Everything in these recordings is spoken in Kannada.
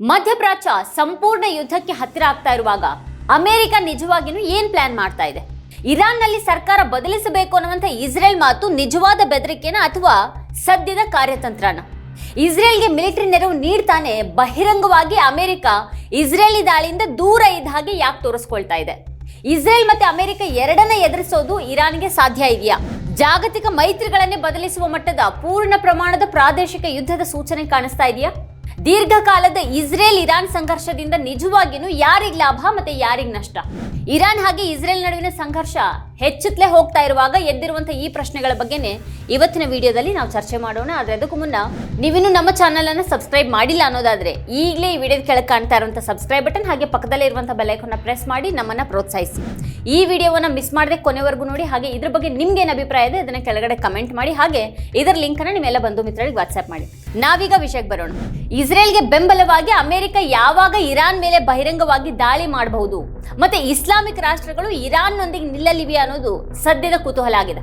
ಮಧ್ಯಪ್ರಾಚ್ಯ ಸಂಪೂರ್ಣ ಯುದ್ಧಕ್ಕೆ ಹತ್ತಿರ ಆಗ್ತಾ ಇರುವಾಗ ಅಮೆರಿಕ ನಿಜವಾಗಿಯೂ ಏನ್ ಪ್ಲಾನ್ ಮಾಡ್ತಾ ಇದೆ? ಇರಾನ್ನಲ್ಲಿ ಸರ್ಕಾರ ಬದಲಿಸಬೇಕು ಅನ್ನುವಂಥ ಇಸ್ರೇಲ್ ಮಾತು ನಿಜವಾದ ಬೆದರಿಕೆನ ಅಥವಾ ಸದ್ಯದ ಕಾರ್ಯತಂತ್ರನ? ಇಸ್ರೇಲ್ಗೆ ಮಿಲಿಟರಿ ನೆರವು ನೀಡ್ತಾನೆ ಬಹಿರಂಗವಾಗಿ ಅಮೆರಿಕ ಇಸ್ರೇಲಿ ದಾಳಿಯಿಂದ ದೂರ ಇದ್ದ ಹಾಗೆ ಯಾಕೆ ತೋರಿಸ್ಕೊಳ್ತಾ ಇದೆ? ಇಸ್ರೇಲ್ ಮತ್ತೆ ಅಮೆರಿಕ ಎರಡನ್ನ ಎದುರಿಸೋದು ಇರಾನ್ಗೆ ಸಾಧ್ಯ ಇದೆಯಾ? ಜಾಗತಿಕ ಮೈತ್ರಿಗಳನ್ನೇ ಬದಲಿಸುವ ಮಟ್ಟದ ಪೂರ್ಣ ಪ್ರಮಾಣದ ಪ್ರಾದೇಶಿಕ ಯುದ್ಧದ ಸೂಚನೆ ಕಾಣಿಸ್ತಾ ಇದೆಯಾ? ದೀರ್ಘಕಾಲದ ಇಸ್ರೇಲ್ ಇರಾನ್ ಸಂಘರ್ಷದಿಂದ ನಿಜವಾಗಿಯೂ ಯಾರಿಗೆ ಲಾಭ ಮತ್ತೆ ಯಾರಿಗೆ ನಷ್ಟ? ಇರಾನ್ ಹಾಗೆ ಇಸ್ರೇಲ್ ನಡುವಿನ ಸಂಘರ್ಷ ಹೆಚ್ಚುತ್ತಲೇ ಹೋಗ್ತಾ ಇರುವಾಗ ಎದ್ದಿರುವಂತಹ ಈ ಪ್ರಶ್ನೆಗಳ ಬಗ್ಗೆನೇ ಇವತ್ತಿನ ವಿಡಿಯೋದಲ್ಲಿ ನಾವು ಚರ್ಚೆ ಮಾಡೋಣ. ಆದ್ರೆ ಅದಕ್ಕೂ ಮುನ್ನ ನೀವಿನ್ನೂ ನಮ್ಮ ಚಾನಲ್ ಅನ್ನ ಸಬ್ಸ್ಕ್ರೈಬ್ ಮಾಡಿಲ್ಲ ಅನ್ನೋದಾದ್ರೆ ಈಗಲೇ ಈ ವಿಡಿಯೋದ ಕೆಳಗೆ ಕಾಣ್ತಾ ಇರುವಂತಹ ಸಬ್ಸ್ಕ್ರೈಬ್ ಬಟನ್ ಹಾಗೆ ಪಕ್ಕದಲ್ಲೇ ಇರುವಂತಹ ಬೆಲ್ ಐಕಾನ್ನ ಪ್ರೆಸ್ ಮಾಡಿ ನಮ್ಮನ್ನ ಪ್ರೋತ್ಸಾಹಿಸಿ. ಈ ವಿಡಿಯೋವನ್ನ ಮಿಸ್ ಮಾಡದೆ ಕೊನೆವರೆಗೂ ನೋಡಿ, ಹಾಗೆ ಇದ್ರ ಬಗ್ಗೆ ನಿಮ್ಗೆ ಏನು ಅಭಿಪ್ರಾಯ ಇದೆ ಅದನ್ನ ಕೆಳಗಡೆ ಕಮೆಂಟ್ ಮಾಡಿ, ಹಾಗೆ ಇದರ ಲಿಂಕ್ ಅನ್ನ ನಿಮ್ಮೆಲ್ಲ ಬಂಧು ಮಿತ್ರರಿಗೆ ವಾಟ್ಸ್ಆಪ್ ಮಾಡಿ. ನಾವೀಗ ವಿಷಯಕ್ಕೆ ಬರೋಣ. ಇಸ್ರೇಲ್ಗೆ ಬೆಂಬಲವಾಗಿ ಅಮೆರಿಕ ಯಾವಾಗ ಇರಾನ್ ಮೇಲೆ ಬಹಿರಂಗವಾಗಿ ದಾಳಿ ಮಾಡಬಹುದು? ಮತ್ತೆ ಇಸ್ಲಾಮಿಕ್ ರಾಷ್ಟ್ರಗಳು ಇರಾನ್ನೊಂದಿಗೆ ನಿಲ್ಲಲಿವೆ ಅನ್ನೋದು ಸದ್ಯದ ಕುತೂಹಲ ಆಗಿದೆ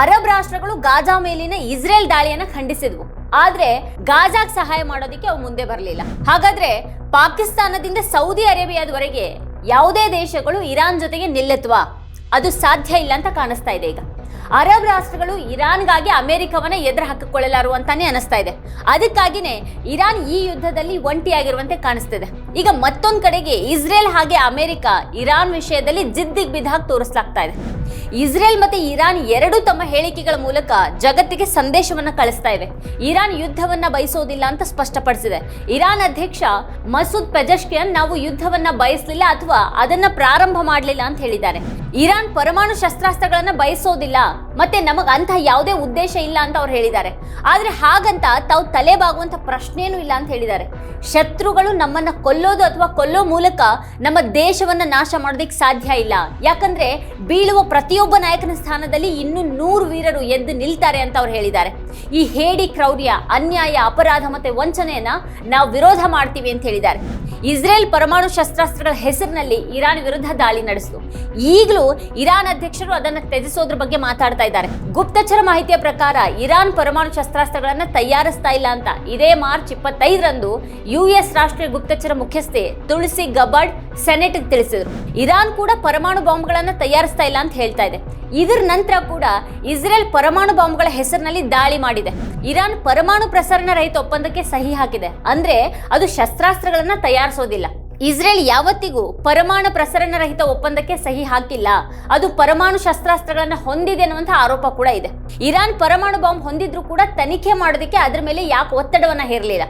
ಅರಬ್ ರಾಷ್ಟ್ರಗಳು ಗಾಜಾ ಮೇಲಿನ ಇಸ್ರೇಲ್ ದಾಳಿಯನ್ನು ಖಂಡಿಸಿದ್ವು. ಆದ್ರೆ ಗಾಜಾಗ್ ಸಹಾಯ ಮಾಡೋದಕ್ಕೆ ಅವು ಮುಂದೆ ಬರಲಿಲ್ಲ. ಹಾಗಾದ್ರೆ ಪಾಕಿಸ್ತಾನದಿಂದ ಸೌದಿ ಅರೇಬಿಯಾದವರೆಗೆ ಯಾವುದೇ ದೇಶಗಳು ಇರಾನ್ ಜೊತೆಗೆ ನಿಲ್ಲತ್ವಾ? ಅದು ಸಾಧ್ಯ ಇಲ್ಲ ಅಂತ ಕಾಣಿಸ್ತಾ ಇದೆ ಈಗ. ಅರಬ್ ರಾಷ್ಟ್ರಗಳು ಇರಾನ್ಗಾಗಿ ಅಮೆರಿಕವನ್ನ ಎದುರು ಹಾಕಿಕೊಳ್ಳಲಾರು ಅಂತಾನೆ ಅನಿಸ್ತಾ ಇದೆ. ಅದಕ್ಕಾಗಿನೇ ಇರಾನ್ ಈ ಯುದ್ಧದಲ್ಲಿ ಒಂಟಿಯಾಗಿರುವಂತೆ ಕಾಣಿಸ್ತಿದೆ. ಈಗ ಮತ್ತೊಂದು ಕಡೆಗೆ ಇಸ್ರೇಲ್ ಹಾಗೆ ಅಮೆರಿಕ, ಇರಾನ್ ವಿಷಯದಲ್ಲಿ ಜಿದ್ದಿಗೆ ಬಿದ್ದಾಗಿ ತೋರಿಸ್ಲಾಗ್ತಾ ಇದೆ. ಇಸ್ರೇಲ್ ಮತ್ತೆ ಇರಾನ್ ಎರಡೂ ತಮ್ಮ ಹೇಳಿಕೆಗಳ ಮೂಲಕ ಜಗತ್ತಿಗೆ ಸಂದೇಶವನ್ನ ಕಳಿಸ್ತಾ ಇವೆ ಇರಾನ್ ಯುದ್ಧವನ್ನ ಬಯಸೋದಿಲ್ಲ ಅಂತ ಸ್ಪಷ್ಟಪಡಿಸಿದೆ. ಇರಾನ್ ಅಧ್ಯಕ್ಷ ಮಸೂದ್ ಪೆಜಶ್ಕಿಯನ್ ನಾವು ಯುದ್ಧವನ್ನ ಬಯಸಲಿಲ್ಲ ಅಥವಾ ಅದನ್ನ ಪ್ರಾರಂಭ ಮಾಡಲಿಲ್ಲ ಅಂತ ಹೇಳಿದ್ದಾರೆ. ಇರಾನ್ ಪರಮಾಣು ಶಸ್ತ್ರಾಸ್ತ್ರಗಳನ್ನ ಬಯಸೋದಿಲ್ಲ, ಮತ್ತೆ ನಮಗ್ ಅಂತಹ ಯಾವುದೇ ಉದ್ದೇಶ ಇಲ್ಲ ಅಂತ ಅವ್ರು ಹೇಳಿದ್ದಾರೆ. ಆದ್ರೆ ಹಾಗಂತ ತಾವು ತಲೆ ಬಾಗುವಂತ ಪ್ರಶ್ನೆಯೂ ಇಲ್ಲ ಅಂತ ಹೇಳಿದ್ದಾರೆ. ಶತ್ರುಗಳು ನಮ್ಮನ್ನ ಕೊಲ್ಲೋದು ಅಥವಾ ಕೊಲ್ಲೋ ಮೂಲಕ ನಮ್ಮ ದೇಶವನ್ನ ನಾಶ ಮಾಡೋದಕ್ಕೆ ಸಾಧ್ಯ ಇಲ್ಲ. ಯಾಕಂದ್ರೆ ಬೀಳುವ ಪ್ರತಿಯೊಬ್ಬ ನಾಯಕನ ಸ್ಥಾನದಲ್ಲಿ ಇನ್ನು ನೂರು ವೀರರು ಎದ್ದು ನಿಲ್ತಾರೆ ಅಂತ ಅವ್ರು ಹೇಳಿದ್ದಾರೆ. ಈ ಹೇಡಿ, ಕ್ರೌರ್ಯ, ಅನ್ಯಾಯ, ಅಪರಾಧ ಮತ್ತೆ ವಂಚನೆಯನ್ನ ನಾವು ವಿರೋಧ ಮಾಡ್ತೀವಿ ಅಂತ ಹೇಳಿದ್ದಾರೆ. ಇಸ್ರೇಲ್ ಪರಮಾಣು ಶಸ್ತ್ರಾಸ್ತ್ರಗಳ ಹೆಸರಿನಲ್ಲಿ ಇರಾನ್ ವಿರುದ್ಧ ದಾಳಿ ನಡೆಸಿತು. ಈಗಲೂ ಇರಾನ್ ಅಧ್ಯಕ್ಷರು ಅದನ್ನು ತ್ಯಜಿಸೋದ್ರ ಬಗ್ಗೆ ಮಾತಾಡ್ತಾ ಇದ್ದಾರೆ. ಗುಪ್ತಚರ ಮಾಹಿತಿಯ ಪ್ರಕಾರ ಇರಾನ್ ಪರಮಾಣು ಶಸ್ತ್ರಾಸ್ತ್ರಗಳನ್ನು ತಯಾರಿಸ್ತಾ ಇಲ್ಲ ಅಂತ ಇದೇ ಮಾರ್ಚ್ ಇಪ್ಪತ್ತೈದರಂದು ಯುಎಸ್ ರಾಷ್ಟ್ರೀಯ ಗುಪ್ತಚರ ಮುಖ್ಯಸ್ಥೆ ತುಳಸಿ ಗಬರ್ಡ್ ಸೆನೆಟ್ ತಿಳಿಸಿದ್ರು. ಇರಾನ್ ಕೂಡ ಪರಮಾಣು ಬಾಂಬ್ಗಳನ್ನ ತಯಾರಿಸ್ತಾ ಇಲ್ಲ ಅಂತ ಹೇಳ್ತಾ ಇದೆ. ಇದರ ನಂತರ ಕೂಡ ಇಸ್ರೇಲ್ ಪರಮಾಣು ಬಾಂಬ್ಗಳ ಹೆಸರಿನಲ್ಲಿ ದಾಳಿ ಮಾಡಿದೆ. ಇರಾನ್ ಪರಮಾಣು ಪ್ರಸರಣ ರಹಿತ ಒಪ್ಪಂದಕ್ಕೆ ಸಹಿ ಹಾಕಿದೆ. ಅಂದ್ರೆ ಅದು ಶಸ್ತ್ರಾಸ್ತ್ರಗಳನ್ನ ತಯಾರಿಸೋದಿಲ್ಲ. ಇಸ್ರೇಲ್ ಯಾವತ್ತಿಗೂ ಪರಮಾಣು ಪ್ರಸರಣ ರಹಿತ ಒಪ್ಪಂದಕ್ಕೆ ಸಹಿ ಹಾಕಿಲ್ಲ. ಅದು ಪರಮಾಣು ಶಸ್ತ್ರಾಸ್ತ್ರಗಳನ್ನು ಹೊಂದಿದೆ ಅನ್ನುವಂಥ ಆರೋಪ ಕೂಡ ಇದೆ. ಇರಾನ್ ಪರಮಾಣು ಬಾಂಬ್ ಹೊಂದಿದ್ರು ಕೂಡ ತನಿಖೆ ಮಾಡೋದಕ್ಕೆ ಅದರ ಮೇಲೆ ಯಾಕೆ ಒತ್ತಡವನ್ನ ಹೇರಲಿಲ್ಲ.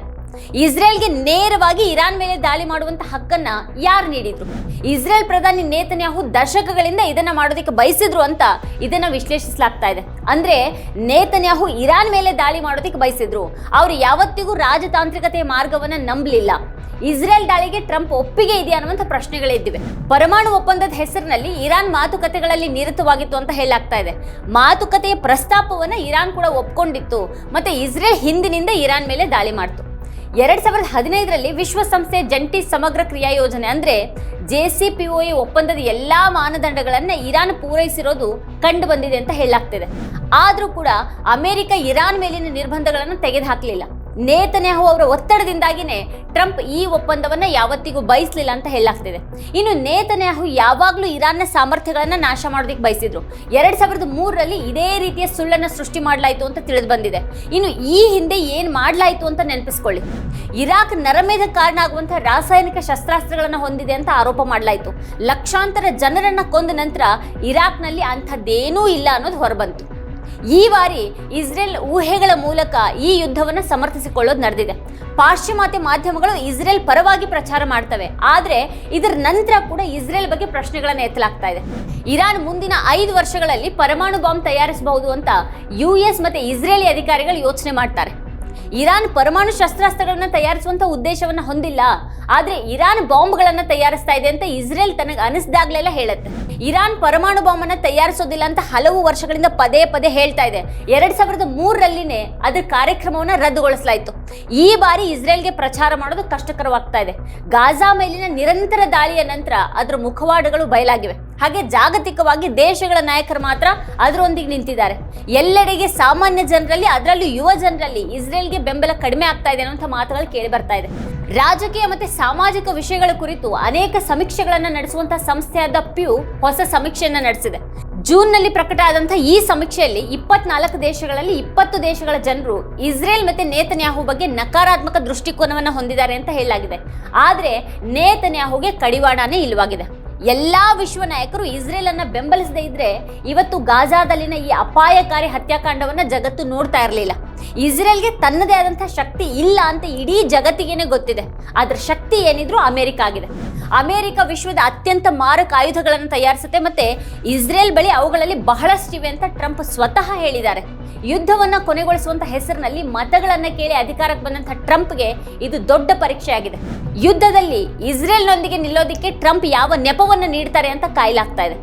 ಇಸ್ರೇಲ್ಗೆ ನೇರವಾಗಿ ಇರಾನ್ ಮೇಲೆ ದಾಳಿ ಮಾಡುವಂತ ಹಕ್ಕನ್ನ ಯಾರು ನೀಡಿದ್ರು? ಇಸ್ರೇಲ್ ಪ್ರಧಾನಿ ನೇತನ್ಯಾಹು ದಶಕಗಳಿಂದ ಇದನ್ನ ಮಾಡೋದಕ್ಕೆ ಬಯಸಿದ್ರು ಅಂತ ಇದನ್ನ ವಿಶ್ಲೇಷಿಸಲಾಗ್ತಾ ಇದೆ. ಅಂದ್ರೆ ನೇತನ್ಯಾಹು ಇರಾನ್ ಮೇಲೆ ದಾಳಿ ಮಾಡೋದಕ್ಕೆ ಬಯಸಿದ್ರು. ಅವರು ಯಾವತ್ತಿಗೂ ರಾಜತಾಂತ್ರಿಕತೆಯ ಮಾರ್ಗವನ್ನ ನಂಬಲಿಲ್ಲ. ಇಸ್ರೇಲ್ ದಾಳಿಗೆ ಟ್ರಂಪ್ ಒಪ್ಪಿಗೆ ಇದೆಯಾ ಅನ್ನುವಂಥ ಪ್ರಶ್ನೆಗಳಿದ್ದಿವೆ. ಪರಮಾಣು ಒಪ್ಪಂದದ ಹೆಸರಿನಲ್ಲಿ ಇರಾನ್ ಮಾತುಕತೆಗಳಲ್ಲಿ ನಿರತವಾಗಿತ್ತು ಅಂತ ಹೇಳಲಾಗ್ತಾ ಇದೆ. ಮಾತುಕತೆಯ ಪ್ರಸ್ತಾಪವನ್ನ ಇರಾನ್ ಕೂಡ ಒಪ್ಕೊಂಡಿತ್ತು. ಮತ್ತೆ ಇಸ್ರೇಲ್ ಹಿಂದಿನಿಂದ ಇರಾನ್ ಮೇಲೆ ದಾಳಿ ಮಾಡ್ತು. ಎರಡ್ ಸಾವಿರದ ಹದಿನೈದರಲ್ಲಿ ವಿಶ್ವಸಂಸ್ಥೆ ಜಂಟಿ ಸಮಗ್ರ ಕ್ರಿಯಾ ಯೋಜನೆ ಅಂದ್ರೆ ಜೆ ಸಿ ಪಿ ಒ ಒಪ್ಪಂದದ ಎಲ್ಲಾ ಮಾನದಂಡಗಳನ್ನ ಇರಾನ್ ಪೂರೈಸಿರೋದು ಕಂಡು ಬಂದಿದೆ ಅಂತ ಹೇಳಲಾಗ್ತಿದೆ. ಆದರೂ ಕೂಡ ಅಮೆರಿಕ ಇರಾನ್ ಮೇಲಿನ ನಿರ್ಬಂಧಗಳನ್ನು ತೆಗೆದುಹಾಕಲಿಲ್ಲ. ನೇತನ್ಯಾಹು ಅವರ ಒತ್ತಡದಿಂದಾಗಿನೇ ಟ್ರಂಪ್ ಈ ಒಪ್ಪಂದವನ್ನ ಯಾವತ್ತಿಗೂ ಬಯಸಲಿಲ್ಲ ಅಂತ ಹೇಳಲಾಗ್ತಿದೆ. ಇನ್ನು ನೇತನ್ಯಾಹು ಯಾವಾಗಲೂ ಇರಾನ್ನ ಸಾಮರ್ಥ್ಯಗಳನ್ನ ನಾಶ ಮಾಡೋದಕ್ಕೆ ಬಯಸಿದ್ರು. ಎರಡ್ ಸಾವಿರದ ಮೂರರಲ್ಲಿ ಇದೇ ರೀತಿಯ ಸುಳ್ಳನ್ನ ಸೃಷ್ಟಿ ಮಾಡಲಾಯಿತು ಅಂತ ತಿಳಿದು ಬಂದಿದೆ. ಇನ್ನು ಈ ಹಿಂದೆ ಏನು ಮಾಡಲಾಯಿತು ಅಂತ ನೆನಪಿಸ್ಕೊಳ್ಳಿ. ಇರಾಕ್ ನರಮೇಧ ಕಾರಣ ಆಗುವಂತಹ ರಾಸಾಯನಿಕ ಶಸ್ತ್ರಾಸ್ತ್ರಗಳನ್ನ ಹೊಂದಿದೆ ಅಂತ ಆರೋಪ ಮಾಡಲಾಯಿತು. ಲಕ್ಷಾಂತರ ಜನರನ್ನ ಕೊಂದ ನಂತರ ಇರಾಕ್ನಲ್ಲಿ ಅಂಥದ್ದೇನೂ ಇಲ್ಲ ಅನ್ನೋದು ಹೊರಬಂತು. ಈ ಬಾರಿ ಇಸ್ರೇಲ್ ಊಹೆಗಳ ಮೂಲಕ ಈ ಯುದ್ಧವನ್ನು ಸಮರ್ಥಿಸಿಕೊಳ್ಳೋದು ನಡೆದಿದೆ. ಪಾಶ್ಚಿಮಾತ್ಯ ಮಾಧ್ಯಮಗಳು ಇಸ್ರೇಲ್ ಪರವಾಗಿ ಪ್ರಚಾರ ಮಾಡ್ತವೆ. ಆದರೆ ಇದರ ನಂತರ ಕೂಡ ಇಸ್ರೇಲ್ ಬಗ್ಗೆ ಪ್ರಶ್ನೆಗಳನ್ನು ಎತ್ತಲಾಗ್ತಾ ಇದೆ. ಇರಾನ್ ಮುಂದಿನ ಐದು ವರ್ಷಗಳಲ್ಲಿ ಪರಮಾಣು ಬಾಂಬ್ ತಯಾರಿಸಬಹುದು ಅಂತ ಯು ಎಸ್ ಮತ್ತೆ ಇಸ್ರೇಲಿ ಅಧಿಕಾರಿಗಳು ಯೋಚನೆ ಮಾಡ್ತಾರೆ. ಇರಾನ್ ಪರಮಾಣು ಶಸ್ತ್ರಾಸ್ತ್ರಗಳನ್ನ ತಯಾರಿಸುವಂತ ಉದ್ದೇಶವನ್ನ ಹೊಂದಿಲ್ಲ. ಆದ್ರೆ ಇರಾನ್ ಬಾಂಬ್ಗಳನ್ನ ತಯಾರಿಸ್ತಾ ಇದೆ ಅಂತ ಇಸ್ರೇಲ್ ತನಗೆ ಅನಿಸ್ದಾಗ್ಲೆಲ್ಲ ಹೇಳುತ್ತೆ. ಇರಾನ್ ಪರಮಾಣು ಬಾಂಬ್ ಅನ್ನ ತಯಾರಿಸೋದಿಲ್ಲ ಅಂತ ಹಲವು ವರ್ಷಗಳಿಂದ ಪದೇ ಪದೇ ಹೇಳ್ತಾ ಇದೆ. ಎರಡ್ ಸಾವಿರದ ಮೂರರಲ್ಲಿನೇ ಅದ್ರ ಕಾರ್ಯಕ್ರಮವನ್ನ ರದ್ದುಗೊಳಿಸಲಾಯಿತು. ಈ ಬಾರಿ ಇಸ್ರೇಲ್ಗೆ ಪ್ರಚಾರ ಮಾಡೋದು ಕಷ್ಟಕರವಾಗ್ತಾ ಇದೆ. ಗಾಜಾ ಮೇಲಿನ ನಿರಂತರ ದಾಳಿಯ ನಂತರ ಅದರ ಮುಖವಾಡಗಳು ಬಯಲಾಗಿವೆ. ಹಾಗೆ ಜಾಗತಿಕವಾಗಿ ದೇಶಗಳ ನಾಯಕರು ಮಾತ್ರ ಅದರೊಂದಿಗೆ ನಿಂತಿದ್ದಾರೆ. ಎಲ್ಲೆಡೆಗೆ ಸಾಮಾನ್ಯ ಜನರಲ್ಲಿ, ಅದರಲ್ಲೂ ಯುವ ಜನರಲ್ಲಿ ಇಸ್ರೇಲ್ಗೆ ಬೆಂಬಲ ಕಡಿಮೆ ಆಗ್ತಾ ಇದೆ ಅನ್ನುವಂಥ ಮಾತುಗಳು ಕೇಳಿ ಬರ್ತಾ ಇದೆ. ರಾಜಕೀಯ ಮತ್ತೆ ಸಾಮಾಜಿಕ ವಿಷಯಗಳ ಕುರಿತು ಅನೇಕ ಸಮೀಕ್ಷೆಗಳನ್ನು ನಡೆಸುವಂತಹ ಸಂಸ್ಥೆಯಾದ ಪ್ಯೂ ಹೊಸ ಸಮೀಕ್ಷೆಯನ್ನು ನಡೆಸಿದೆ. ಜೂನ್ನಲ್ಲಿ ಪ್ರಕಟ ಆದಂತಹ ಈ ಸಮೀಕ್ಷೆಯಲ್ಲಿ ಇಪ್ಪತ್ನಾಲ್ಕು ದೇಶಗಳಲ್ಲಿ ಇಪ್ಪತ್ತು ದೇಶಗಳ ಜನರು ಇಸ್ರೇಲ್ ಮತ್ತೆ ನೇತನ್ಯಾಹು ಬಗ್ಗೆ ನಕಾರಾತ್ಮಕ ದೃಷ್ಟಿಕೋನವನ್ನು ಹೊಂದಿದ್ದಾರೆ ಅಂತ ಹೇಳಲಾಗಿದೆ. ಆದರೆ ನೇತನ್ಯಾಹುಗೆ ಕಡಿವಾಣನೇ ಇಲ್ಲವಾಗಿದೆ. ಎಲ್ಲಾ ವಿಶ್ವ ನಾಯಕರು ಇಸ್ರೇಲ್ ಅನ್ನ ಬೆಂಬಲಿಸದೇ ಇದ್ರೆ ಇವತ್ತು ಗಾಜಾದಲ್ಲಿನ ಈ ಅಪಾಯಕಾರಿ ಹತ್ಯಾಕಾಂಡವನ್ನ ಜಗತ್ತು ನೋಡ್ತಾ ಇರಲಿಲ್ಲ. ಇಸ್ರೇಲ್ಗೆ ತನ್ನದೇ ಆದಂತಹ ಶಕ್ತಿ ಇಲ್ಲ ಅಂತ ಇಡೀ ಜಗತ್ತಿಗೇನೆ ಗೊತ್ತಿದೆ. ಅದರ ಶಕ್ತಿ ಏನಿದ್ರು ಅಮೆರಿಕ ಆಗಿದೆ. ಅಮೆರಿಕ ವಿಶ್ವದ ಅತ್ಯಂತ ಮಾರಕ ಆಯುಧಗಳನ್ನು ತಯಾರಿಸುತ್ತೆ ಮತ್ತೆ ಇಸ್ರೇಲ್ ಬಳಿ ಅವುಗಳಲ್ಲಿ ಬಹಳಷ್ಟಿವೆ ಅಂತ ಟ್ರಂಪ್ ಸ್ವತಃ ಹೇಳಿದ್ದಾರೆ. ಯುದ್ಧವನ್ನ ಕೊನೆಗೊಳಿಸುವಂತ ಹೆಸರಿನಲ್ಲಿ ಮತಗಳನ್ನು ಕೇಳಿ ಅಧಿಕಾರಕ್ಕೆ ಬಂದಂತಹ ಟ್ರಂಪ್ಗೆ ಇದು ದೊಡ್ಡ ಪರೀಕ್ಷೆ ಆಗಿದೆ ಯುದ್ಧದಲ್ಲಿ ಇಸ್ರೇಲ್ನೊಂದಿಗೆ ನಿಲ್ಲೋದಿಕ್ಕೆ ಟ್ರಂಪ್ ಯಾವ ನೆಪವನ್ನ ನೀಡ್ತಾರೆ ಅಂತ ಕಾಯ್ಲಾಗ್ತಾ ಇದೆ.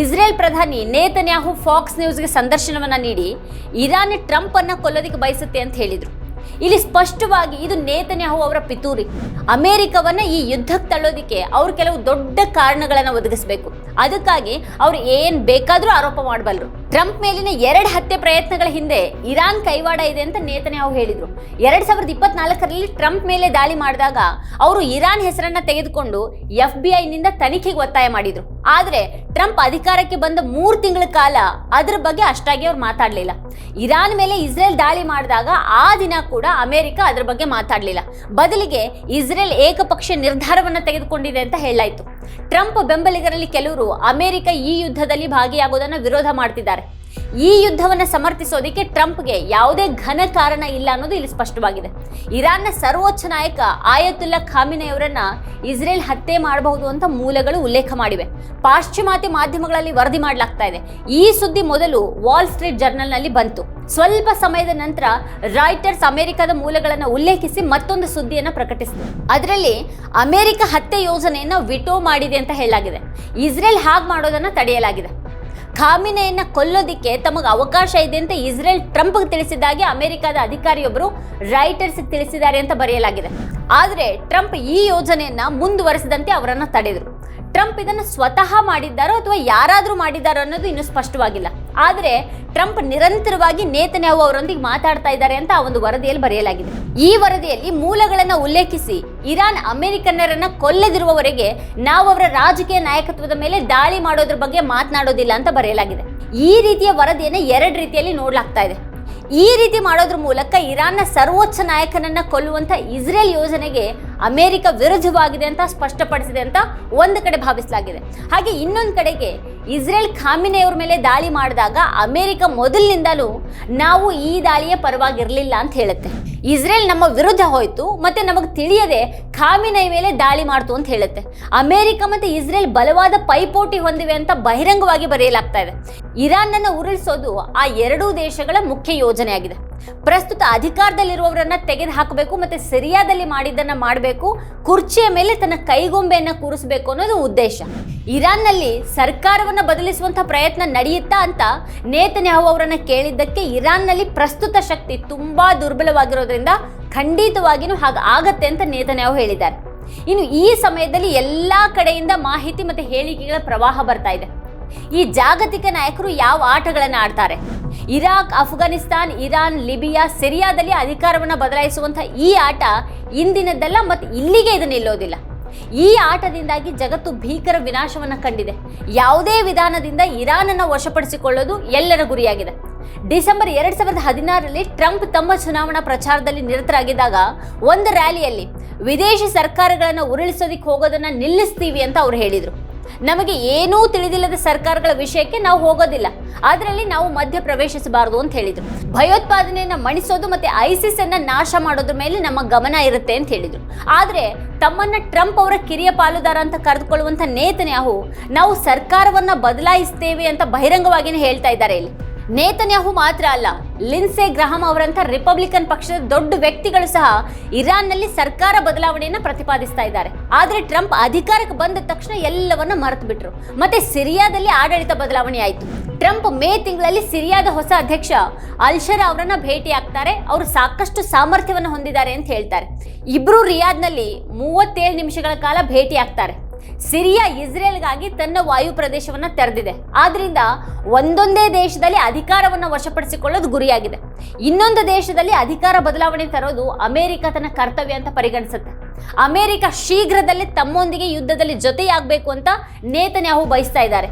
ಇಸ್ರೇಲ್ ಪ್ರಧಾನಿ ನೇತನ್ಯಾಹು ಫಾಕ್ಸ್ ನ್ಯೂಸ್ಗೆ ಸಂದರ್ಶನವನ್ನ ನೀಡಿ, ಇರಾನ್ ಟ್ರಂಪ್ ಅನ್ನ ಕೊಲ್ಲೋದಿಕ್ಕೆ ಬಯಸುತ್ತೆ ಅಂತ ಹೇಳಿದರು. ಇಲ್ಲಿ ಸ್ಪಷ್ಟವಾಗಿ ಇದು ನೇತನ್ಯಾಹು ಅವರ ಪಿತೂರಿ. ಅಮೆರಿಕವನ್ನ ಈ ಯುದ್ಧಕ್ಕೆ ತಳ್ಳೋದಿಕ್ಕೆ ಅವರು ಕೆಲವು ದೊಡ್ಡ ಕಾರಣಗಳನ್ನು ಒದಗಿಸಬೇಕು. ಅದಕ್ಕಾಗಿ ಅವರು ಏನು ಬೇಕಾದರೂ ಆರೋಪ ಮಾಡಬಲ್ಲರು ಟ್ರಂಪ್ ಮೇಲಿನ ಎರಡು ಹತ್ಯೆ ಪ್ರಯತ್ನಗಳ ಹಿಂದೆ ಇರಾನ್ ಕೈವಾಡ ಇದೆ ಅಂತ ನೇತನ್ಯಾಹು ಹೇಳಿದ್ರು. ಎರಡು ಸಾವಿರದ ಇಪ್ಪತ್ನಾಲ್ಕರಲ್ಲಿ ಟ್ರಂಪ್ ಮೇಲೆ ದಾಳಿ ಮಾಡಿದಾಗ ಅವರು ಇರಾನ್ ಹೆಸರನ್ನ ತೆಗೆದುಕೊಂಡು ಎಫ್ ಬಿ ಐನಿಂದ ತನಿಖೆಗೆ ಒತ್ತಾಯ ಮಾಡಿದ್ರು. ಆದರೆ ಟ್ರಂಪ್ ಅಧಿಕಾರಕ್ಕೆ ಬಂದ ಮೂರು ತಿಂಗಳ ಕಾಲ ಅದ್ರ ಬಗ್ಗೆ ಅಷ್ಟಾಗಿ ಅವ್ರು ಮಾತಾಡಲಿಲ್ಲ. ಇರಾನ್ ಮೇಲೆ ಇಸ್ರೇಲ್ ದಾಳಿ ಮಾಡಿದಾಗ ಆ ದಿನ ಕೂಡ ಅಮೆರಿಕ ಅದ್ರ ಬಗ್ಗೆ ಮಾತಾಡಲಿಲ್ಲ. ಬದಲಿಗೆ ಇಸ್ರೇಲ್ ಏಕಪಕ್ಷ ನಿರ್ಧಾರವನ್ನ ತೆಗೆದುಕೊಂಡಿದೆ ಅಂತ ಹೇಳಲಾಯಿತು. ಟ್ರಂಪ್ ಬೆಂಬಲಿಗರಲ್ಲಿ ಕೆಲವರು ಅಮೆರಿಕ ಈ ಯುದ್ಧದಲ್ಲಿ ಭಾಗಿಯಾಗೋದನ್ನ ವಿರೋಧ ಮಾಡ್ತಿದ್ದಾರೆ. ಈ ಯುದ್ಧವನ್ನು ಸಮರ್ಥಿಸೋದಕ್ಕೆ ಟ್ರಂಪ್ಗೆ ಯಾವುದೇ ಘನ ಕಾರಣ ಇಲ್ಲ ಅನ್ನೋದು ಇಲ್ಲಿ ಸ್ಪಷ್ಟವಾಗಿದೆ. ಇರಾನ್ನ ಸರ್ವೋಚ್ಚ ನಾಯಕ ಆಯತುಲ್ಲಾ ಖಾಮಿನೆಯವರನ್ನ ಇಸ್ರೇಲ್ ಹತ್ಯೆ ಮಾಡಬಹುದು ಅಂತ ಮೂಲಗಳು ಉಲ್ಲೇಖ ಮಾಡಿವೆ. ಪಾಶ್ಚಿಮಾತ್ಯ ಮಾಧ್ಯಮಗಳಲ್ಲಿ ವರದಿ ಮಾಡಲಾಗ್ತಾ ಇದೆ. ಈ ಸುದ್ದಿ ಮೊದಲು ವಾಲ್ ಸ್ಟ್ರೀಟ್ ಜರ್ನಲ್ನಲ್ಲಿ ಬಂತು. ಸ್ವಲ್ಪ ಸಮಯದ ನಂತರ ರಾಯ್ಟರ್ಸ್ ಅಮೆರಿಕದ ಮೂಲಗಳನ್ನು ಉಲ್ಲೇಖಿಸಿ ಮತ್ತೊಂದು ಸುದ್ದಿಯನ್ನು ಪ್ರಕಟಿಸಿದೆ. ಅದರಲ್ಲಿ ಅಮೆರಿಕ ಹತ್ಯೆ ಯೋಜನೆಯನ್ನು ವಿಟೋ ಮಾಡಿದೆ ಅಂತ ಹೇಳಲಾಗಿದೆ. ಇಸ್ರೇಲ್ ಹಾಗೆ ಮಾಡೋದನ್ನು ತಡೆಯಲಾಗಿದೆ. ಖಾಮಿನೆಯನ್ನ ಕೊಲ್ಲೋದಿಕ್ಕೆ ತಮಗೆ ಅವಕಾಶ ಇದೆ ಅಂತ ಇಸ್ರೇಲ್ ಟ್ರಂಪ್ಗೆ ತಿಳಿಸಿದ್ದಾಗಿ ಅಮೆರಿಕದ ಅಧಿಕಾರಿಯೊಬ್ಬರು ರೈಟರ್ಸ್ ತಿಳಿಸಿದ್ದಾರೆ ಅಂತ ಬರೆಯಲಾಗಿದೆ. ಆದರೆ ಟ್ರಂಪ್ ಈ ಯೋಜನೆಯನ್ನು ಮುಂದುವರೆಸದಂತೆ ಅವರನ್ನು ತಡೆದರು. ಟ್ರಂಪ್ ಇದನ್ನು ಸ್ವತಃ ಮಾಡಿದ್ದಾರೋ ಅಥವಾ ಯಾರಾದರೂ ಮಾಡಿದ್ದಾರೋ ಅನ್ನೋದು ಇನ್ನೂ ಸ್ಪಷ್ಟವಾಗಿಲ್ಲ. ಆದರೆ ಟ್ರಂಪ್ ನಿರಂತರವಾಗಿ ನೇತನ್ಯಾಹು ಅವರೊಂದಿಗೆ ಮಾತಾಡ್ತಾ ಇದ್ದಾರೆ ಅಂತ ಆ ಒಂದು ವರದಿಯಲ್ಲಿ ಬರೆಯಲಾಗಿದೆ. ಈ ವರದಿಯಲ್ಲಿ ಮೂಲಗಳನ್ನು ಉಲ್ಲೇಖಿಸಿ ಇರಾನ್ ಅಮೆರಿಕನ್ನರನ್ನ ಕೊಲ್ಲದಿರುವವರೆಗೆ ನಾವು ಅವರ ರಾಜಕೀಯ ನಾಯಕತ್ವದ ಮೇಲೆ ದಾಳಿ ಮಾಡೋದ್ರ ಬಗ್ಗೆ ಮಾತನಾಡೋದಿಲ್ಲ ಅಂತ ಬರೆಯಲಾಗಿದೆ. ಈ ರೀತಿಯ ವರದಿಯನ್ನು ಎರಡು ರೀತಿಯಲ್ಲಿ ನೋಡಲಾಗ್ತಾ ಇದೆ. ಈ ರೀತಿ ಮಾಡೋದ್ರ ಮೂಲಕ ಇರಾನ್ನ ಸರ್ವೋಚ್ಚ ನಾಯಕನನ್ನ ಕೊಲ್ಲುವಂತ ಇಸ್ರೇಲ್ ಯೋಜನೆಗೆ ಅಮೆರಿಕ ವಿರುದ್ಧವಾಗಿದೆ ಅಂತ ಸ್ಪಷ್ಟಪಡಿಸಿದೆ ಅಂತ ಒಂದು ಕಡೆ ಭಾವಿಸಲಾಗಿದೆ. ಹಾಗೆ ಇನ್ನೊಂದು ಕಡೆಗೆ ಇಸ್ರೇಲ್ ಖಾಮಿನೆಯವ್ರ ಮೇಲೆ ದಾಳಿ ಮಾಡಿದಾಗ ಅಮೆರಿಕ ಮೊದಲಿನಿಂದಲೂ ನಾವು ಈ ದಾಳಿಯ ಪರವಾಗಿರಲಿಲ್ಲ ಅಂತ ಹೇಳುತ್ತೆ. ಇಸ್ರೇಲ್ ನಮ್ಮ ವಿರುದ್ಧ ಹೋಯಿತು, ಮತ್ತೆ ನಮಗೆ ತಿಳಿಯದೆ ಖಾಮಿನೈ ಮೇಲೆ ದಾಳಿ ಮಾಡ್ತು ಅಂತ ಹೇಳುತ್ತೆ. ಅಮೆರಿಕ ಮತ್ತೆ ಇಸ್ರೇಲ್ ಬಲವಾದ ಪೈಪೋಟಿ ಹೊಂದಿವೆ ಅಂತ ಬಹಿರಂಗವಾಗಿ ಬರೆಯಲಾಗ್ತಾ ಇದೆ. ಇರಾನ್ನನ್ನು ಉರುಳಿಸೋದು ಆ ಎರಡೂ ದೇಶಗಳ ಮುಖ್ಯ ಯೋಜನೆಯಾಗಿದೆ. ಪ್ರಸ್ತುತ ಅಧಿಕಾರದಲ್ಲಿರುವವರನ್ನ ತೆಗೆದು ಹಾಕಬೇಕು ಮತ್ತೆ ಸಿರಿಯಾದಲ್ಲಿ ಮಾಡಿದ್ದನ್ನ ಮಾಡಬೇಕು. ಕುರ್ಚಿಯ ಮೇಲೆ ತನ್ನ ಕೈಗೊಂಬೆಯನ್ನ ಕೂರಿಸಬೇಕು ಅನ್ನೋದು ಉದ್ದೇಶ. ಇರಾನ್ನಲ್ಲಿ ಸರ್ಕಾರವನ್ನ ಬದಲಿಸುವಂಥ ಪ್ರಯತ್ನ ನಡೆಯುತ್ತಾ ಅಂತ ನೇತನ್ಯಾಹು ಅವರನ್ನ ಕೇಳಿದ್ದಕ್ಕೆ ಇರಾನ್ನಲ್ಲಿ ಪ್ರಸ್ತುತ ಶಕ್ತಿ ತುಂಬಾ ದುರ್ಬಲವಾಗಿರೋದ್ರಿಂದ ಖಂಡಿತವಾಗಿಯೂ ಹಾಗೆ ಆಗತ್ತೆ ಅಂತ ನೇತನ್ಯಾಹು ಹೇಳಿದ್ದಾರೆ. ಇನ್ನು ಈ ಸಮಯದಲ್ಲಿ ಎಲ್ಲಾ ಕಡೆಯಿಂದ ಮಾಹಿತಿ ಮತ್ತೆ ಹೇಳಿಕೆಗಳ ಪ್ರವಾಹ ಬರ್ತಾ ಇದೆ. ಈ ಜಾಗತಿಕ ನಾಯಕರು ಯಾವ ಆಟಗಳನ್ನು ಆಡ್ತಾರೆ? ಇರಾಕ್, ಅಫ್ಘಾನಿಸ್ತಾನ್, ಇರಾನ್, ಲಿಬಿಯಾ, ಸಿರಿಯಾದಲ್ಲಿ ಅಧಿಕಾರವನ್ನು ಬದಲಾಯಿಸುವಂಥ ಈ ಆಟ ಇಂದಿನದ್ದಲ್ಲ ಮತ್ತು ಇಲ್ಲಿಗೆ ಇದು ನಿಲ್ಲೋದಿಲ್ಲ. ಈ ಆಟದಿಂದಾಗಿ ಜಗತ್ತು ಭೀಕರ ವಿನಾಶವನ್ನು ಕಂಡಿದೆ. ಯಾವುದೇ ವಿಧಾನದಿಂದ ಇರಾನನ್ನು ವಶಪಡಿಸಿಕೊಳ್ಳೋದು ಎಲ್ಲರ ಗುರಿಯಾಗಿದೆ. ಡಿಸೆಂಬರ್ ಎರಡ್ ಸಾವಿರದ ಹದಿನಾರರಲ್ಲಿ ಟ್ರಂಪ್ ತಮ್ಮ ಚುನಾವಣಾ ಪ್ರಚಾರದಲ್ಲಿ ನಿರತರಾಗಿದ್ದಾಗ ಒಂದು ರ್ಯಾಲಿಯಲ್ಲಿ ವಿದೇಶಿ ಸರ್ಕಾರಗಳನ್ನು ಉರುಳಿಸೋದಿಕ್ಕೆ ಹೋಗೋದನ್ನ ನಿಲ್ಲಿಸ್ತೀವಿ ಅಂತ ಅವ್ರು ಹೇಳಿದರು. ನಮಗೆ ಏನೂ ತಿಳಿದಿಲ್ಲದ ಸರ್ಕಾರಗಳ ವಿಷಯಕ್ಕೆ ನಾವು ಹೋಗೋದಿಲ್ಲ. ಅದರಲ್ಲಿ ನಾವು ಮಧ್ಯ ಪ್ರವೇಶಿಸಬಾರದು ಅಂತ ಹೇಳಿದರು. ಭಯೋತ್ಪಾದನೆಯನ್ನು ಮಣಿಸೋದು ಮತ್ತೆ ಐಸಿಸ್ ಅನ್ನ ನಾಶ ಮಾಡೋದ್ರ ಮೇಲೆ ನಮ್ಮ ಗಮನ ಇರುತ್ತೆ ಅಂತ ಹೇಳಿದ್ರು. ಆದರೆ ತಮ್ಮನ್ನ ಟ್ರಂಪ್ ಅವರ ಕಿರಿಯ ಪಾಲುದಾರ ಅಂತ ಕರೆದುಕೊಳ್ಳುವಂತ ನೇತನ್ಯಾಹು ನಾವು ಸರ್ಕಾರವನ್ನ ಬದಲಾಯಿಸ್ತೇವೆ ಅಂತ ಬಹಿರಂಗವಾಗಿನೇ ಹೇಳ್ತಾ ಇದ್ದಾರೆ ಇಲ್ಲಿ. ನೇತನ್ಯಾಹು ಮಾತ್ರ ಅಲ್ಲ, ಲಿನ್ಸೆ ಗ್ರಹಂ ಅವರಂಥ ರಿಪಬ್ಲಿಕನ್ ಪಕ್ಷದ ದೊಡ್ಡ ವ್ಯಕ್ತಿಗಳು ಸಹ ಇರಾನ್ನಲ್ಲಿ ಸರ್ಕಾರ ಬದಲಾವಣೆಯನ್ನು ಪ್ರತಿಪಾದಿಸ್ತಾ ಇದ್ದಾರೆ. ಆದ್ರೆ ಟ್ರಂಪ್ ಅಧಿಕಾರಕ್ಕೆ ಬಂದ ತಕ್ಷಣ ಎಲ್ಲವನ್ನ ಮರೆತು ಬಿಟ್ರು ಮತ್ತೆ ಸಿರಿಯಾದಲ್ಲಿ ಆಡಳಿತ ಬದಲಾವಣೆ ಆಯಿತು. ಟ್ರಂಪ್ ಮೇ ತಿಂಗಳಲ್ಲಿ ಸಿರಿಯಾದ ಹೊಸ ಅಧ್ಯಕ್ಷ ಅಲ್ಶರ್ ಅವರನ್ನ ಭೇಟಿ ಆಗ್ತಾರೆ ಅವರು ಸಾಕಷ್ಟು ಸಾಮರ್ಥ್ಯವನ್ನು ಹೊಂದಿದ್ದಾರೆ ಅಂತ ಹೇಳ್ತಾರೆ. ಇಬ್ರು ರಿಯಾದ್ನಲ್ಲಿ ಮೂವತ್ತೇಳು ನಿಮಿಷಗಳ ಕಾಲ ಭೇಟಿ ಆಗ್ತಾರೆ ಸಿರಿಯಾ ಇಸ್ರೇಲ್ಗಾಗಿ ತನ್ನ ವಾಯು ಪ್ರದೇಶವನ್ನ ತೆರೆದಿದೆ. ಆದ್ರಿಂದ ಒಂದೊಂದೇ ದೇಶದಲ್ಲಿ ಅಧಿಕಾರವನ್ನ ವಶಪಡಿಸಿಕೊಳ್ಳೋದು ಗುರಿಯಾಗಿದೆ. ಇನ್ನೊಂದು ದೇಶದಲ್ಲಿ ಅಧಿಕಾರ ಬದಲಾವಣೆ ತರೋದು ಅಮೆರಿಕ ತನ್ನ ಕರ್ತವ್ಯ ಅಂತ ಪರಿಗಣಿಸುತ್ತೆ. ಅಮೆರಿಕ ಶೀಘ್ರದಲ್ಲಿ ತಮ್ಮೊಂದಿಗೆ ಯುದ್ಧದಲ್ಲಿ ಜೊತೆಯಾಗಬೇಕು ಅಂತ ನೇತನ್ಯಾಹು ಬಯಸ್ತಾ ಇದ್ದಾರೆ.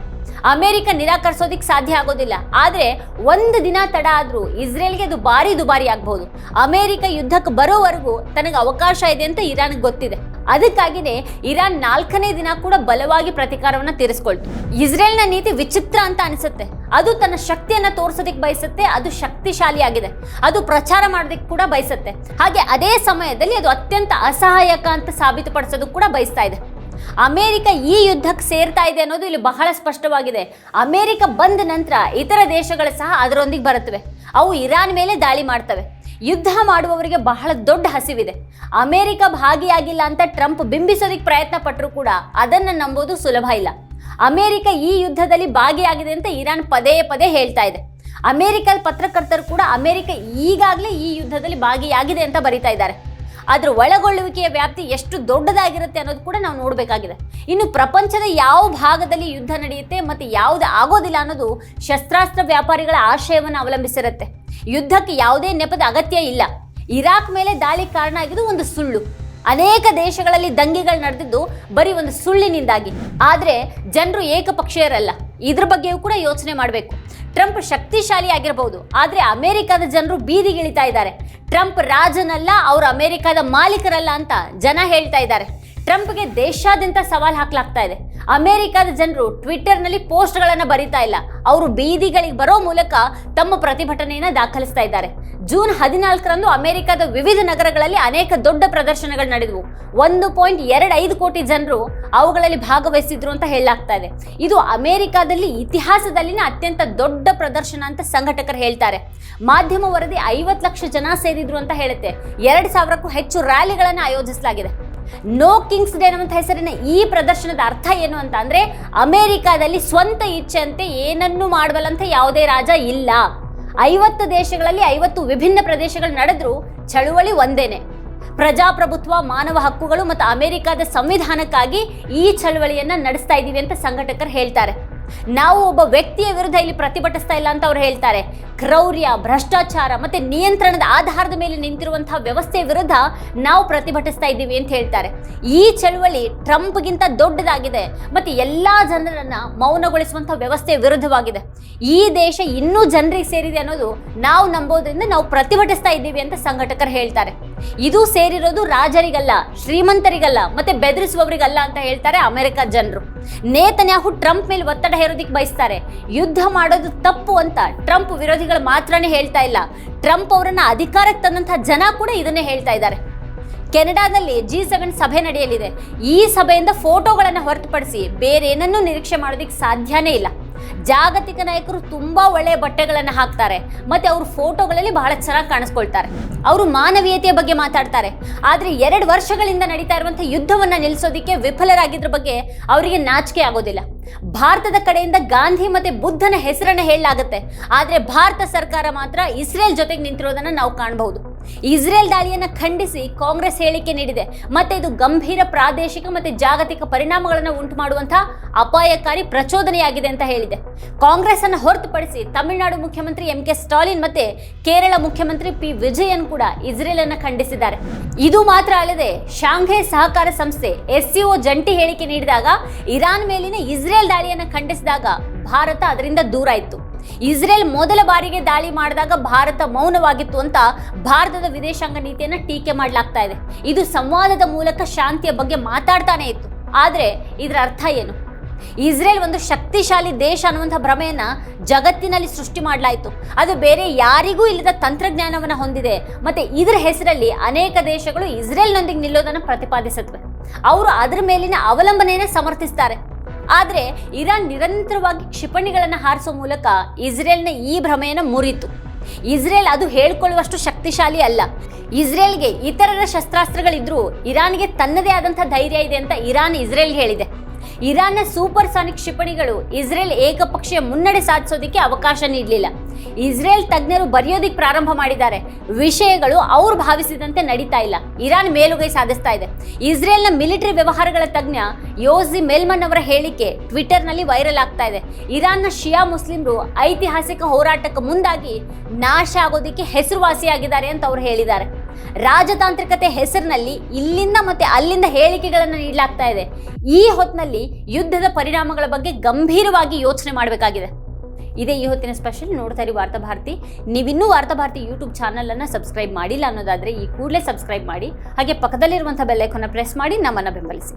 ಅಮೆರಿಕ ನಿರಾಕರಿಸೋದಿಕ್ ಸಾಧ್ಯ ಆಗೋದಿಲ್ಲ. ಆದ್ರೆ ಒಂದು ದಿನ ತಡ ಆದ್ರೂ ಇಸ್ರೇಲ್ಗೆ ಅದು ಭಾರಿ ದುಬಾರಿ ಆಗ್ಬಹುದು. ಅಮೆರಿಕ ಯುದ್ಧಕ್ಕೆ ಬರೋವರೆಗೂ ತನಗೆ ಅವಕಾಶ ಇದೆ ಅಂತ ಇರಾನ್ಗೆ ಗೊತ್ತಿದೆ. ಅದಕ್ಕಾಗಿನೇ ಇರಾನ್ ನಾಲ್ಕನೇ ದಿನ ಕೂಡ ಬಲವಾಗಿ ಪ್ರತಿಕಾರವನ್ನು ತೀರಿಸ್ಕೊಳ್ತು. ಇಸ್ರೇಲ್ನ ನೀತಿ ವಿಚಿತ್ರ ಅಂತ ಅನಿಸುತ್ತೆ. ಅದು ತನ್ನ ಶಕ್ತಿಯನ್ನ ತೋರಿಸೋದಿಕ್ಕೆ ಬಯಸುತ್ತೆ, ಅದು ಶಕ್ತಿಶಾಲಿಯಾಗಿದೆ. ಅದು ಪ್ರಚಾರ ಮಾಡೋದಕ್ಕೆ ಕೂಡ ಬಯಸುತ್ತೆ. ಹಾಗೆ ಅದೇ ಸಮಯದಲ್ಲಿ ಅದು ಅತ್ಯಂತ ಅಸಹಾಯಕ ಅಂತ ಸಾಬೀತುಪಡಿಸೋದು ಕೂಡ ಬಯಸ್ತಾ ಇದೆ. ಅಮೆರಿಕ ಈ ಯುದ್ಧಕ್ಕೆ ಸೇರ್ತಾ ಇದೆ ಅನ್ನೋದು ಇಲ್ಲಿ ಬಹಳ ಸ್ಪಷ್ಟವಾಗಿದೆ. ಅಮೆರಿಕ ಬಂದ ನಂತರ ಇತರ ದೇಶಗಳು ಸಹ ಅದರೊಂದಿಗೆ ಬರುತ್ತವೆ. ಅವು ಇರಾನ್ ಮೇಲೆ ದಾಳಿ ಮಾಡ್ತವೆ. ಯುದ್ಧ ಮಾಡುವವರಿಗೆ ಬಹಳ ದೊಡ್ಡ ಹಸಿವಿದೆ. ಅಮೆರಿಕ ಭಾಗಿಯಾಗಿಲ್ಲ ಅಂತ ಟ್ರಂಪ್ ಬಿಂಬಿಸೋದಕ್ಕೆ ಪ್ರಯತ್ನ ಪಟ್ಟರು ಕೂಡ ಅದನ್ನು ನಂಬೋದು ಸುಲಭ ಇಲ್ಲ. ಅಮೆರಿಕ ಈ ಯುದ್ಧದಲ್ಲಿ ಭಾಗಿಯಾಗಿದೆ ಅಂತ ಇರಾನ್ ಪದೇ ಪದೇ ಹೇಳ್ತಾ ಇದೆ. ಅಮೆರಿಕದ ಪತ್ರಕರ್ತರು ಕೂಡ ಅಮೆರಿಕ ಈಗಾಗಲೇ ಈ ಯುದ್ಧದಲ್ಲಿ ಭಾಗಿಯಾಗಿದೆ ಅಂತ ಬರಿತಾ ಇದ್ದಾರೆ. ಅದ್ರ ಒಳಗೊಳ್ಳುವಿಕೆಯ ವ್ಯಾಪ್ತಿ ಎಷ್ಟು ದೊಡ್ಡದಾಗಿರುತ್ತೆ ಅನ್ನೋದು ಕೂಡ ನಾವು ನೋಡಬೇಕಾಗಿದೆ. ಇನ್ನು ಪ್ರಪಂಚದ ಯಾವ ಭಾಗದಲ್ಲಿ ಯುದ್ಧ ನಡೆಯುತ್ತೆ ಮತ್ತು ಯಾವುದು ಆಗೋದಿಲ್ಲ ಅನ್ನೋದು ಶಸ್ತ್ರಾಸ್ತ್ರ ವ್ಯಾಪಾರಿಗಳ ಆಶಯವನ್ನು ಅವಲಂಬಿಸಿರುತ್ತೆ. ಯುದ್ಧಕ್ಕೆ ಯಾವುದೇ ನೆಪದ ಅಗತ್ಯ ಇಲ್ಲ. ಇರಾಕ್ ಮೇಲೆ ದಾಳಿ ಕಾರಣ ಆಗಿದ್ದು ಒಂದು ಸುಳ್ಳು. ಅನೇಕ ದೇಶಗಳಲ್ಲಿ ದಂಗೆಗಳು ನಡೆದಿದ್ದು ಬರೀ ಒಂದು ಸುಳ್ಳಿನಿಂದಾಗಿ. ಆದರೆ ಜನರು ಏಕಪಕ್ಷೀಯರಲ್ಲ. ಇದ್ರ ಬಗ್ಗೆಯೂ ಕೂಡ ಯೋಚನೆ ಮಾಡಬೇಕು. ಟ್ರಂಪ್ ಶಕ್ತಿಶಾಲಿ ಆಗಿರಬಹುದು ಆದರೆ ಅಮೆರಿಕದ ಜನರು ಬೀದಿಗಿಳಿತಾ ಇದ್ದಾರೆ. ಟ್ರಂಪ್ ರಾಜನಲ್ಲ, ಅವರು ಅಮೆರಿಕದ ಮಾಲೀಕರಲ್ಲ ಅಂತ ಜನ ಹೇಳ್ತಾ ಇದ್ದಾರೆ. ಟ್ರಂಪ್ಗೆ ದೇಶಾದ್ಯಂತ ಸವಾಲ್ ಹಾಕಲಾಗ್ತಾ ಇದೆ. ಅಮೆರಿಕದ ಜನರು ಟ್ವಿಟ್ಟರ್ನಲ್ಲಿ ಪೋಸ್ಟ್ಗಳನ್ನು ಬರೀತಾ ಇಲ್ಲ. ಅವರು ಬೀದಿಗಳಿಗೆ ಬರೋ ಮೂಲಕ ತಮ್ಮ ಪ್ರತಿಭಟನೆಯನ್ನು ದಾಖಲಿಸ್ತಾ ಇದ್ದಾರೆ. ಜೂನ್ ಹದಿನಾಲ್ಕರಂದು ಅಮೆರಿಕದ ವಿವಿಧ ನಗರಗಳಲ್ಲಿ ಅನೇಕ ದೊಡ್ಡ ಪ್ರದರ್ಶನಗಳು ನಡೆದವು. ಒಂದು ಪಾಯಿಂಟ್ ಎರಡು ಐದು ಕೋಟಿ ಜನರು ಅವುಗಳಲ್ಲಿ ಭಾಗವಹಿಸಿದ್ರು ಅಂತ ಹೇಳಲಾಗ್ತಾ ಇದೆ. ಇದು ಅಮೆರಿಕಾದಲ್ಲಿ ಇತಿಹಾಸದಲ್ಲಿನ ಅತ್ಯಂತ ದೊಡ್ಡ ಪ್ರದರ್ಶನ ಅಂತ ಸಂಘಟಕರು ಹೇಳ್ತಾರೆ. ಮಾಧ್ಯಮ ವರದಿ ಐವತ್ತು ಲಕ್ಷ ಜನ ಸೇರಿದ್ರು ಅಂತ ಹೇಳುತ್ತೆ. ಎರಡು ಸಾವಿರಕ್ಕೂ ಹೆಚ್ಚು ರ್ಯಾಲಿಗಳನ್ನು ಆಯೋಜಿಸಲಾಗಿದೆ. ನೋ ಕಿಂಗ್ಸ್ ಡೇ ಅನ್ನುವಂಥ ಹೆಸರಿನ ಈ ಪ್ರದರ್ಶನದ ಅರ್ಥ ಏನು ಅಂತ ಅಂದರೆ ಅಮೆರಿಕಾದಲ್ಲಿ ಸ್ವಂತ ಇಚ್ಛೆಯಂತೆ ಏನನ್ನೂ ಮಾಡಬಲ್ಲಂತ ಯಾವುದೇ ರಾಜ ಇಲ್ಲ. ಐವತ್ತು ದೇಶಗಳಲ್ಲಿ ಐವತ್ತು ವಿಭಿನ್ನ ಪ್ರದೇಶಗಳು ನಡೆದ್ರೂ ಚಳುವಳಿ ಒಂದೇನೆ. ಪ್ರಜಾಪ್ರಭುತ್ವ, ಮಾನವ ಹಕ್ಕುಗಳು ಮತ್ತು ಅಮೆರಿಕದ ಸಂವಿಧಾನಕ್ಕಾಗಿ ಈ ಚಳುವಳಿಯನ್ನು ನಡೆಸ್ತಾ ಇದ್ದೀವಿ ಅಂತ ಸಂಘಟಕರು ಹೇಳ್ತಾರೆ. ನಾವು ಒಬ್ಬ ವ್ಯಕ್ತಿಯ ವಿರುದ್ಧ ಇಲ್ಲಿ ಪ್ರತಿಭಟಿಸ್ತಾ ಇಲ್ಲ ಅಂತ ಅವ್ರು ಹೇಳ್ತಾರೆ. ಕ್ರೌರ್ಯ, ಭ್ರಷ್ಟಾಚಾರ ಮತ್ತೆ ನಿಯಂತ್ರಣದ ಆಧಾರದ ಮೇಲೆ ನಿಂತಿರುವಂತಹ ವ್ಯವಸ್ಥೆಯ ವಿರುದ್ಧ ನಾವು ಪ್ರತಿಭಟಿಸ್ತಾ ಇದ್ದೀವಿ ಅಂತ ಹೇಳ್ತಾರೆ. ಈ ಚಳವಳಿ ಟ್ರಂಪ್ಗಿಂತ ದೊಡ್ಡದಾಗಿದೆ ಮತ್ತೆ ಎಲ್ಲಾ ಜನರನ್ನ ಮೌನಗೊಳಿಸುವಂತಹ ವ್ಯವಸ್ಥೆಯ ವಿರುದ್ಧವಾಗಿದೆ. ಈ ದೇಶ ಇನ್ನೂ ಜನರಿಗೆ ಸೇರಿದೆ ಅನ್ನೋದು ನಾವು ನಂಬೋದ್ರಿಂದ ನಾವು ಪ್ರತಿಭಟಿಸ್ತಾ ಇದ್ದೀವಿ ಅಂತ ಸಂಘಟಕರು ಹೇಳ್ತಾರೆ. ಇದು ಸೇರಿರೋದು ರಾಜರಿಗಲ್ಲ, ಶ್ರೀಮಂತರಿಗಲ್ಲ ಮತ್ತೆ ಬೆದರಿಸುವವರಿಗಲ್ಲ ಅಂತ ಹೇಳ್ತಾರೆ ಅಮೆರಿಕ ಜನರು. ನೇತನ್ಯಾಹು ಟ್ರಂಪ್ ಮೇಲೆ ಒತ್ತಡ ಹೇರೋದಿಕ್ ಬಯಸ್ತಾರೆ. ಯುದ್ಧ ಮಾಡೋದು ತಪ್ಪು ಅಂತ ಟ್ರಂಪ್ ವಿರೋಧಿಗಳು ಮಾತ್ರನೇ ಹೇಳ್ತಾ ಇಲ್ಲ. ಟ್ರಂಪ್ ಅವರನ್ನ ಅಧಿಕಾರಕ್ಕೆ ತಂದಂತಹ ಜನ ಕೂಡ ಇದನ್ನೇ ಹೇಳ್ತಾ ಇದ್ದಾರೆ. ಕೆನಡಾದಲ್ಲಿ ಜಿ ಸೆವೆನ್ ಸಭೆ ನಡೆಯಲಿದೆ. ಈ ಸಭೆಯಿಂದ ಫೋಟೋಗಳನ್ನು ಹೊರತುಪಡಿಸಿ ಬೇರೆ ಏನನ್ನೂ ನಿರೀಕ್ಷೆ ಮಾಡೋದಕ್ಕೆ ಸಾಧ್ಯನೇ ಇಲ್ಲ. ಜಾಗತಿಕ ನಾಯಕರು ತುಂಬಾ ಒಳ್ಳೆಯ ಬಟ್ಟೆಗಳನ್ನು ಹಾಕ್ತಾರೆ. ಮತ್ತೆ ಅವ್ರ ಫೋಟೋಗಳಲ್ಲಿ ಬಹಳ ಚೆನ್ನಾಗಿ ಕಾಣಿಸ್ಕೊಳ್ತಾರೆ. ಅವರು ಮಾನವೀಯತೆಯ ಬಗ್ಗೆ ಮಾತಾಡ್ತಾರೆ. ಆದರೆ ಎರಡು ವರ್ಷಗಳಿಂದ ನಡೀತಾ ಇರುವಂತಹ ಯುದ್ಧವನ್ನು ನಿಲ್ಲಿಸೋದಕ್ಕೆ ವಿಫಲರಾಗಿದ್ರ ಬಗ್ಗೆ ಅವರಿಗೆ ನಾಚಿಕೆ ಆಗೋದಿಲ್ಲ. ಭಾರತದ ಕಡೆಯಿಂದ ಗಾಂಧಿ ಮತ್ತೆ ಬುದ್ಧನ ಹೆಸರನ್ನ ಹೇಳಲಾಗುತ್ತೆ. ಆದರೆ ಭಾರತ ಸರ್ಕಾರ ಮಾತ್ರ ಇಸ್ರೇಲ್ ಜೊತೆಗೆ ನಿಂತಿರೋದನ್ನ ನಾವು ಕಾಣಬಹುದು. ಇಸ್ರೇಲ್ ದಾಳಿಯನ್ನು ಖಂಡಿಸಿ ಕಾಂಗ್ರೆಸ್ ಹೇಳಿಕೆ ನೀಡಿದೆ. ಮತ್ತೆ ಇದು ಗಂಭೀರ ಪ್ರಾದೇಶಿಕ ಮತ್ತೆ ಜಾಗತಿಕ ಪರಿಣಾಮಗಳನ್ನು ಉಂಟು ಮಾಡುವಂತಹ ಅಪಾಯಕಾರಿ ಪ್ರಚೋದನೆಯಾಗಿದೆ ಅಂತ ಹೇಳಿದೆ. ಕಾಂಗ್ರೆಸ್ ಅನ್ನು ಹೊರತುಪಡಿಸಿ ತಮಿಳುನಾಡು ಮುಖ್ಯಮಂತ್ರಿ ಎಂ ಕೆ ಸ್ಟಾಲಿನ್ ಮತ್ತೆ ಕೇರಳ ಮುಖ್ಯಮಂತ್ರಿ ಪಿ ವಿಜಯನ್ ಕೂಡ ಇಸ್ರೇಲ್ ಅನ್ನು ಖಂಡಿಸಿದ್ದಾರೆ. ಇದು ಮಾತ್ರ ಅಲ್ಲದೆ ಶಾಂಘೈ ಸಹಕಾರ ಸಂಸ್ಥೆ ಎಸ್ಸಿಒ ಜಂಟಿ ಹೇಳಿಕೆ ನೀಡಿದಾಗ ಇರಾನ್ ಮೇಲಿನ ಇಸ್ರೇಲ್ ದಾಳಿಯನ್ನು ಖಂಡಿಸಿದಾಗ ಭಾರತ ಅದರಿಂದ ದೂರ ಇತ್ತು. ಇಸ್ರೇಲ್ ಮೊದಲ ಬಾರಿಗೆ ದಾಳಿ ಮಾಡಿದಾಗ ಭಾರತ ಮೌನವಾಗಿತ್ತು ಅಂತ ಭಾರತದ ವಿದೇಶಾಂಗ ನೀತಿಯನ್ನ ಟೀಕೆ ಮಾಡಲಾಗ್ತಾ ಇದೆ. ಇದು ಸಂವಾದದ ಮೂಲಕ ಶಾಂತಿಯ ಬಗ್ಗೆ ಮಾತಾಡ್ತಾನೆ ಇತ್ತು. ಆದರೆ ಇದರ ಅರ್ಥ ಏನು? ಇಸ್ರೇಲ್ ಒಂದು ಶಕ್ತಿಶಾಲಿ ದೇಶ ಅನ್ನುವಂಥ ಭ್ರಮೆಯನ್ನ ಜಗತ್ತಿನಲ್ಲಿ ಸೃಷ್ಟಿ ಮಾಡಲಾಯಿತು. ಅದು ಬೇರೆ ಯಾರಿಗೂ ಇಲ್ಲದ ತಂತ್ರಜ್ಞಾನವನ್ನು ಹೊಂದಿದೆ. ಮತ್ತೆ ಇದರ ಹೆಸರಲ್ಲಿ ಅನೇಕ ದೇಶಗಳು ಇಸ್ರೇಲ್ನೊಂದಿಗೆ ನಿಲ್ಲೋದನ್ನು ಪ್ರತಿಪಾದಿಸುತ್ತವೆ ಅವರು ಅದರ ಮೇಲಿನ ಅವಲಂಬನೆಯನ್ನು ಸಮರ್ಥಿಸ್ತಾರೆ. ಆದರೆ ಇರಾನ್ ನಿರಂತರವಾಗಿ ಕ್ಷಿಪಣಿಗಳನ್ನು ಹಾರಿಸೋ ಮೂಲಕ ಇಸ್ರೇಲ್ನ ಈ ಭ್ರಮೆಯನ್ನು ಮುರಿತು. ಇಸ್ರೇಲ್ ಅದು ಹೇಳ್ಕೊಳ್ಳುವಷ್ಟು ಶಕ್ತಿಶಾಲಿ ಅಲ್ಲ. ಇಸ್ರೇಲ್ಗೆ ಇತರರ ಶಸ್ತ್ರಾಸ್ತ್ರಗಳಿದ್ರೂ ಇರಾನ್ಗೆ ತನ್ನದೇ ಆದಂಥ ಧೈರ್ಯ ಇದೆ ಅಂತ ಇರಾನ್ ಇಸ್ರೇಲ್ ಹೇಳಿದೆ. ಇರಾನ್ನ ಸೂಪರ್ ಸಾನಿಕ್ ಕ್ಷಿಪಣಿಗಳು ಇಸ್ರೇಲ್ ಏಕಪಕ್ಷೀಯ ಮುನ್ನಡೆ ಸಾಧಿಸೋದಕ್ಕೆ ಅವಕಾಶ ನೀಡಲಿಲ್ಲ. ಇಸ್ರೇಲ್ ತಜ್ಞರು ಬರೆಯೋದಿಕ್ ಪ್ರಾರಂಭ ಮಾಡಿದ್ದಾರೆ. ವಿಷಯಗಳು ಅವ್ರು ಭಾವಿಸಿದಂತೆ ನಡೀತಾ ಇಲ್ಲ. ಇರಾನ್ ಮೇಲುಗೈ ಸಾಧಿಸ್ತಾ ಇದೆ. ಇಸ್ರೇಲ್ನ ಮಿಲಿಟರಿ ವ್ಯವಹಾರಗಳ ತಜ್ಞ ಯೋಸಿ ಮೆಲ್ಮನ್ ಅವರ ಹೇಳಿಕೆ ಟ್ವಿಟರ್ನಲ್ಲಿ ವೈರಲ್ ಆಗ್ತಾ ಇದೆ. ಇರಾನ್ನ ಶಿಯಾ ಮುಸ್ಲಿಮರು ಐತಿಹಾಸಿಕ ಹೋರಾಟಕ್ಕೆ ಮುಂದಾಗಿ ನಾಶ ಆಗೋದಿಕ್ಕೆ ಹೆಸರುವಾಸಿಯಾಗಿದ್ದಾರೆ ಅಂತ ಅವ್ರು ಹೇಳಿದ್ದಾರೆ. ರಾಜತಾಂತ್ರಿಕತೆ ಹೆಸರಿನಲ್ಲಿ ಇಲ್ಲಿಂದ ಮತ್ತೆ ಅಲ್ಲಿಂದ ಹೇಳಿಕೆಗಳನ್ನು ನೀಡಲಾಗ್ತಾ ಇದೆ. ಈ ಹೊತ್ತಿನಲ್ಲಿ ಯುದ್ಧದ ಪರಿಣಾಮಗಳ ಬಗ್ಗೆ ಗಂಭೀರವಾಗಿ ಯೋಚನೆ ಮಾಡಬೇಕಾಗಿದೆ. ಇದೇ ಈ ಹೊತ್ತಿನ ಸ್ಪೆಷಲ್ ನೋಡ್ತಾ ಇರಿ ವಾರ್ತಾಭಾರತಿ ನೀವಿನ್ನೂ ವಾರ್ತಾ ಭಾರತಿ ಯೂಟ್ಯೂಬ್ ಚಾನಲನ್ನು ಸಬ್ಸ್ಕ್ರೈಬ್ ಮಾಡಿಲ್ಲ ಅನ್ನೋದಾದರೆ ಈ ಕೂಡಲೇ ಸಬ್ಸ್ಕ್ರೈಬ್ ಮಾಡಿ. ಹಾಗೆ ಪಕ್ಕದಲ್ಲಿರುವಂಥ ಬೆಲ್ಲೈಕನ್ನ ಪ್ರೆಸ್ ಮಾಡಿ ನಮ್ಮನ್ನು ಬೆಂಬಲಿಸಿ.